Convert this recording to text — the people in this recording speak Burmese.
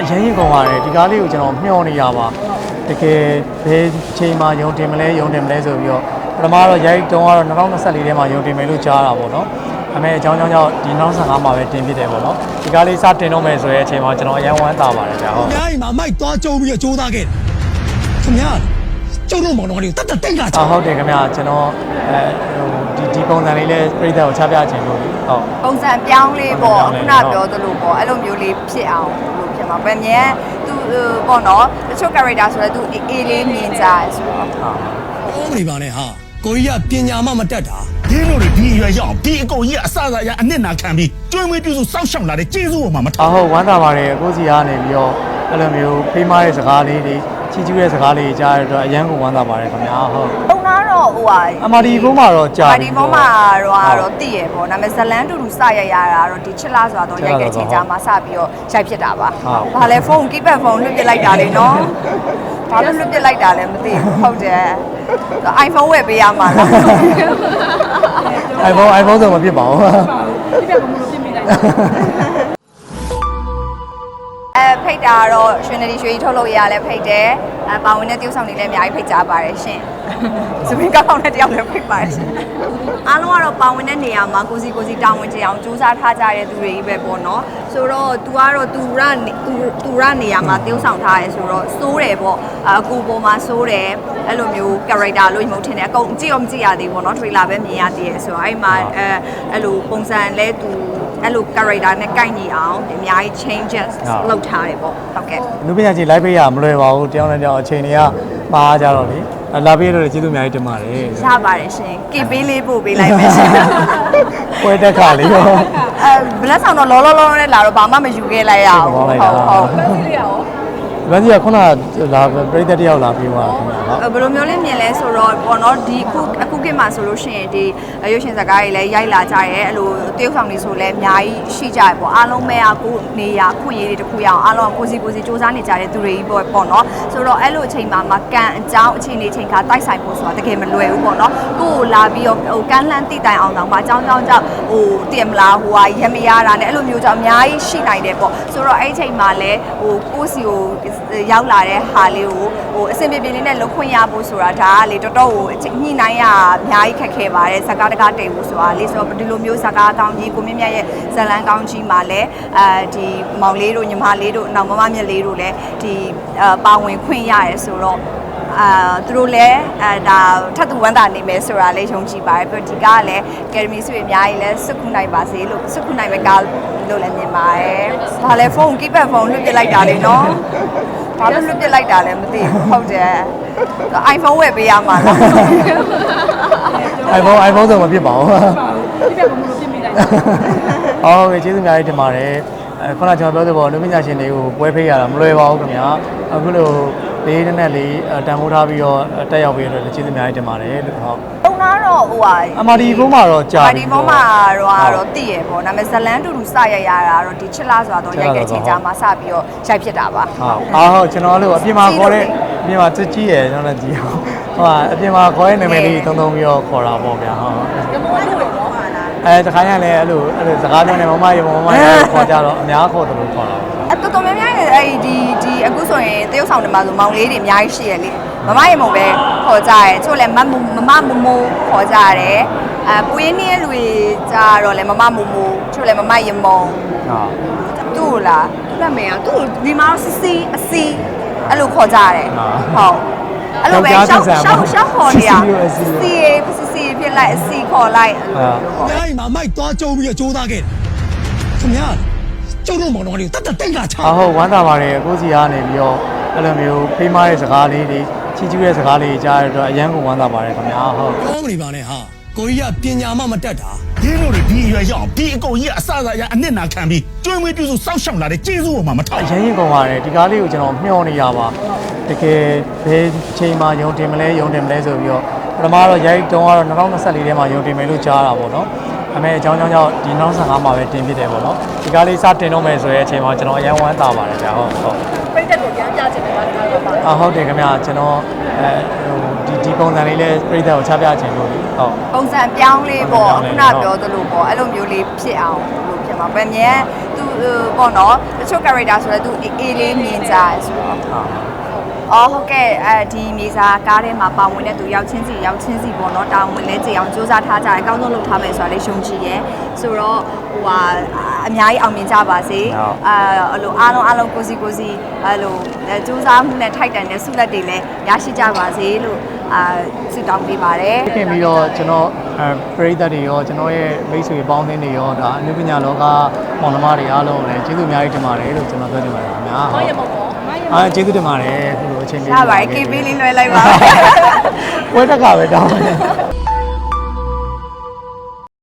အရင်ရင်ကုန်ပါတယ်ဒီကားလေးကိုကျွန်တော်မျှော်နေရပါတကယ်ဘယ်ချိန်မှာယုံတင်မလဲယုံတင်မလဲဆိုပြီးတော့ပထမတော့ရိုက်တုံးကတော့2024ထဲမှာယုံတင်မယ်လို့ကြားတာပေါ့နော်အမေအကြောင်းကြောင့်ကြောင့်ဒီ2025မှာပဲတင်ဖြစ်တယ်ပေါ့နော်ဒီကားလေးစတင်တော့မယ်ဆိုတဲ့အချိန်မှာကျွန်တော်အရင်ဝမ်းသာပါတယ်ဗျာဟုတ်။များအိမ်မှာမိုက်သွားကြုံပြီးတော့ကြိုးစားခဲ့တယ်။ခင်ဗျာကျုပ်တို့မောင်တော်လေးကိုတတ်တတ်တင့်ကချအာဟုတ်တယ်ခင်ဗျာကျွန်တော်အဲဟိုဒီဒီပုံစံလေးလဲပြည်သက်ကိုချပြခြင်းလို့လေဟုတ်ပုံစံပြောင်းလေးပေါ့ပုံခုစံနပြောင်းလေးပြောသလိုပေါ့အဲ့လိုမျိုးလေးဖြစ်အောင်လို့ဖြစ် မှာဗမြဲသူပေါ့နော်တချို့ character ဆိုတော့သူအေးလေးမြင်ကြရဆိုတော့ဟာ။အော်နေပါနဲ့ဟာ။ကိုကြီးကပညာမှမတတ်တာဒီလိုတွေဒီအရွယ်ရောက်ဒီအကုန်ကြီးကအစအစအရအနစ်နာခံပြီးကျွေးမွေးပြုစုစောက်ရှောက်လာတဲ့ကျေးဇူးပေါ်မှာမထားအာဟုတ်ဝမ်းသာပါတယ်ကိုစီကနေပြီးတော့အဲ့လိုမျိုးဖေးမားတဲ့စကားလေးတွေချီးကျူးတဲ့စကားလေးတွေကြားရတော့အရန်ကိုဝမ်းသာပါတယ်ခင်ဗျာဟုတ်ပုံနာတော့ ဟိုဟာအမာဒီဖုန်းမှာတော့ကြာပါပြီတီဖုန်းမှာတော့ကတော့တည်ရပေါ့ဒါပေမဲ့ဇလန်းတူတူစရိုက်ရတာတော့ဒီချစ်လားဆိုတော့ရိုက်တဲ့ချိန်ကြာမှာစပြီးတော့ရိုက်ဖြစ်တာပါဘာလဲဖုန်း keypad ဖုန်းလွှတ်ပစ်လိုက်တာလေနော်ဘာလို့လွှတ်ပစ်လိုက်တာလဲမသိဘူးဟုတ်တယ် iPhone ဝယ်ပေးရမှာလား iPhone iPhone ဆိုမဖြစ်ပါဘူး အဲဖိတ်တာကတော့ရွှေနဒီရွှေကြီးထုတ်လို့ရလဲဖိတ်တယ်အဲပါဝင်တဲ့တယောက်ဆောင်တွေလည်းအများကြီးဖိတ်ကြပါတယ်ရှင်စပင်းကောင်းတဲ့တယောက်လည်းဖိတ်ပါတယ်ရှင်အားလုံးကတော့ပါဝင်တဲ့နေရာမှာကိုစီကိုစီတာဝန်ကျအောင်စူးစမ်းထားကြတဲ့သူတွေကြီးပဲပေါ့နော်ဆိုတော့ तू ကတော့ तू ရသူသူရနေရာမှာတယောက်ဆောင်ထားရဲဆိုတော့စိုးတယ်ပေါ့အကူပေါ်မှာစိုးတယ်အဲ့လိုမျိုး character လို့ညမထင်တယ်အကုန်ကြည့်ရောမကြည့်ရသေးဘူးပေါ့နော် trailer ပဲမြင်ရသေးတယ်ဆိုတော့အဲ့မှာအဲအဲ့လိုပုံစံလဲ तू အဲ့လို character နဲ့ကိုက်ညီအောင်အများကြီး changes လုပ်ထားတယ်ပေါ့ဟုတ်ကဲ့နုပညာကြီး live ပေးရမလွယ်ပါဘူးတယောက်နဲ့တယောက်အချိန်တွေကမှားကြတော့လေအဲ့လာပေးရတော့ကျေးဇူးအများကြီးတင်ပါတယ်ရပါတယ်ရှင်ကေပေးလေးပို့ပေးလိုက်မယ်ရှင်ပွဲတက်ခါလေးရောအဲဘလက်ဆောင်တော့လောလောလောနဲ့လာတော့ဘာမှမယူခဲ့လိုက်ရအောင်ဟုတ်လိုက်တာဟုတ် ဗန်းကြီးကခုနကလာပြိသက်တယောက်လာပြီးသွားခင်ဗျာဟုတ်ဘယ်လိုမျိုးလေးမြင်လဲဆိုတော့ပေါ့နော်ဒီအခုအခုခေတ်မှာဆိုလို့ရှိရင်ဒီရုပ်ရှင်ဇာတ်ကားတွေလည်းရိုက်လာကြရဲအဲ့လိုတရုပ်ဆောင်တွေဆိုလည်းအများကြီးရှိကြရပေါ့အားလုံးပဲအခုနေရခွင့်ရည်တွေတစ်ခုရအောင်အားလုံးကကိုစီကိုစီစူးစမ်းနေကြတဲ့သူတွေကြီးပေါ့ပေါ့နော်ဆိုတော့အဲ့လိုအချိန်မှာမကန်အကြောင်းအချိန်နေချိန်ခါတိုက်ဆိုင်ဖို့ဆိုတာတကယ်မလွယ်ဘူးပေါ့နော်ကိုကိုလာပြီးတော့ဟိုကန်လှမ်းတိတိုင်အောင်တောင်မှအကြောင်းကြောင်းကြောင့်ဟိုတည်မလားဟိုဟာရမရတာနဲ့အဲ့လိုမျိုးကြောင့်အများကြီးရှိနိုင်တယ်ပေါ့ဆိုတော့အဲ့အချိန်မှာလည်းဟိုကိုစီကိုရောက်လာတဲ့ဟာလေးကိုဟိုအဆင်ပြေပြေလေးနဲ့လုံခွင့်ရဖို့ဆိုတာဒါကလေတော်တော်ကိုအချိန်ညှိနှိုင်းရအများကြီးခက်ခဲပါတယ်ဇာကားတကားတည်ဖို့ဆိုတာလေဆိုတော့ဒီလိုမျိုးဇာကားကောင်းကြီးကိုမြင့်မြတ်ရဲ့ဇလန်းကောင်းကြီးမှာလည်းအဲဒီမောင်လေးတို့ညီမလေးတို့နောက်မမမြတ်လေးတို့လည်းဒီအာပါဝင်ခွင့်ရတယ်ဆိုတော့ အာသူတို့လည်းအဲဒါထပ်တူဝမ်းသာနေမယ်ဆိုတာလေးယုံကြည်ပါတယ်ပြီးတော့ဒီကားကလည်းကယ်ဒမီဆွေအများကြီးလည်းစွတ်ခုနိုင်ပါစေလို့စွတ်ခုနိုင်မဲ့ကားလို့လည်းမြင်ပါတယ်။ဘာလဲဖုန်း keypad ဖုန်းလွှတ်ပစ်လိုက်တာလေနော်။ဘာလို့လွှတ်ပစ်လိုက်တာလဲမသိဘူးဟုတ်တယ်။ iPhone ဝယ်ပေးရမှာလား iPhone iPhone ဆိုမဖြစ်ပါဘူးပြပြဘုံလို့ပြင်မိလိုက်ဟုတ်ကဲ့ကျေးဇူးအများကြီးတင်ပါတယ်အဲခုနကကျွန်တော်ပြောသလိုပေါ့လူပညာရှင်တွေကိုပွဲဖေးရတာမလွယ်ပါဘူးခင်ဗျာအခုလို လေးနဲ့လေးတန်ဖိုးထားပြီးတော့တက်ရောက်ပြီးတော့ကျေးဇူးအများကြီးတင်ပါတယ်လို့ဟုတ်။ပုံနာတော့ဟိုဟာအမာဒီဖုန်းမှာတော့ကြာပါတီဖုန်းမှာတော့ကတော့တည်ရပေါ့ဒါပေမဲ့ဇလန်းတူတူစရိုက်ရတာတော့ဒီချစ်လားဆိုတော့ရိုက်တဲ့ချိန်ကြာမှာစပြီးတော့ရိုက်ဖြစ်တာပါဟုတ်အားဟုတ်ကျွန်တော်တို့အပြင်မှာခေါ်တဲ့အပြင်မှာကြည့်ကြည့်ရကျွန်တော်လည်းကြည့်အောင်ဟိုကအပြင်မှာခေါ်တဲ့နာမည်လေးသုံးသုံးပြီးတော့ခေါ်တာပေါ့ဗျာဟုတ်အဲတခါရလည်းအဲ့လိုအဲ့လိုစကားပြောနေမမရေမမရေခေါ်ကြတော့အများခေါ်တယ်လို့ခေါ်တာပေါ့ အတော်တော်များများနေအဲ့ဒီဒီ အခုဆိုရင်တရုတ်ဆောင်တွေမှာဆိုမောင်လေးတွေအများကြီးရှိရလေမမရေမုံပဲခေါ်ကြရဲချို့လည်းမမမမမမိုးခေါ်ကြရတယ်အဲပူရင်းနေလူတွေကြတော့လည်းမမမိုးမိုးချို့လည်းမမရေမုံဟုတ်သူ့လားသူ့နာမည်ကသူ့ဒီမှာစစီအစီအဲ့လိုခေါ်ကြရတယ်ဟုတ်အဲ့လိုပဲရှောက်ရှောက်ရှောက်ခေါ်နေရစီစီစီဖြစ်လိုက်အစီခေါ်လိုက်အဲ့လိုပေါ့။များအိမ်မှာမိုက်သွားကြုံပြီးတော့ကြိုးစားခဲ့တယ်။ခင်ဗျာ ကျုပ်တို့မောင်တော်လေးကိုတတ်တတ်တင့်ကချအဟုတ်ဝမ်းသာပါတယ်ကိုစီကနေပြီးတော့အဲ့လိုမျိုးဖေးမားတဲ့စကားလေးတွေချီးကျူးတဲ့စကားလေးတွေကြားရတော့အရန်ကိုဝမ်းသာပါတယ်ခင်ဗျာဟုတ်။အော်နေပါနဲ့ဟာ။ကိုကြီးကပညာမှမတတ်တာဒီလိုတွေဒီအရွယ်ရောက်ဒီအကုန်ကြီးကအစအစအရအနစ်နာခံပြီးကျွေးမွေးပြုစုစောက်ရှောက်လာတဲ့ကျေးဇူးပေါ်မှာမထားအရင်ရင်ကုန်ပါတယ်ဒီကားလေးကိုကျွန်တော်မျှော်နေရပါတကယ်ဘယ်ချိန်မှာယုံတင်မလဲယုံတင်မလဲဆိုပြီးတော့ပထမတော့ရိုက်တုံးကတော့2024ထဲမှာယုံတင်မယ်လို့ကြားတာပေါ့နော် အမေအကြောင်းကြောင့်ကြောင့်ဒီ2025မှာပဲတင်ဖြစ်တယ်ပေါ့နော်ဒီကားလေးစတင်တော့မယ်ဆိုတဲ့အချိန်မှာကျွန်တော်အရင်ဝမ်းသာပါတယ်ဗျာဟုတ်ဟုတ်ပြိတ္တကိုပြန်ပြချင်တယ်ပါဒီလိုပါအာဟုတ်တယ်ခင်ဗျာကျွန်တော်အဲဟိုဒီဒီပုံစံလေးလဲပြည်သက်ကိုချပြခြင်းလို့လေဟုတ်ပုံစံပြောင်းလေးပေါ့ပုံစံပြောင်းလေးခုနပြောသလိုပေါ့အဲ့လိုမျိုးလေးဖြစ်အောင်လို့ဖြစ်မှာဗမြဲသူပေါ့နော်တချို့ character ဆိုတော့သူအေးလေးမြင်ကြရဆိုတော့ အော်ဟုတ်ကဲ့အဲဒီမြေစာကားထဲမှာပါဝင်တဲ့သူရောက်ချင်းစီရောက်ချင်းစီပေါ့နော်တာဝန်လဲကြည်အောင်စူးစမ်းထားကြတယ်အကောင်းဆုံးလုပ်ထားမယ်ဆိုတာလေးရှုံကြည်ရဲဆိုတော့ဟိုဟာအများကြီးအောင်မြင်ကြပါစေအာအဲ့လိုအားလုံးအားလုံးကိုစီကိုစီအဲ့လိုစူးစမ်းမှုနဲ့ထိုက်တန်တဲ့ဆုလက်တွေလည်းရရှိကြပါစေလို့အာဆုတောင်းပေးပါတယ်ခင်ပြီးတော့ကျွန်တော်အဲပရိသတ်တွေရောကျွန်တော်ရဲ့မိတ်ဆွေပေါင်းသင်းတွေရောဒါအနုပညာလောကမောင်နှမတွေအားလုံးကိုလည်းကျေးဇူးအများကြီးတင်ပါတယ်လို့ကျွန်တော်ပြောချင်ပါတယ်ခင်ဗျာ။ဘာရမပေါ့ အားကျေးဇူးတင်ပါတယ်ခုလိုအချိန်လေးရပါတယ် KB လေးလွှဲလိုက်ပါ ဝဲတက်ကပဲတောင်းပါတယ်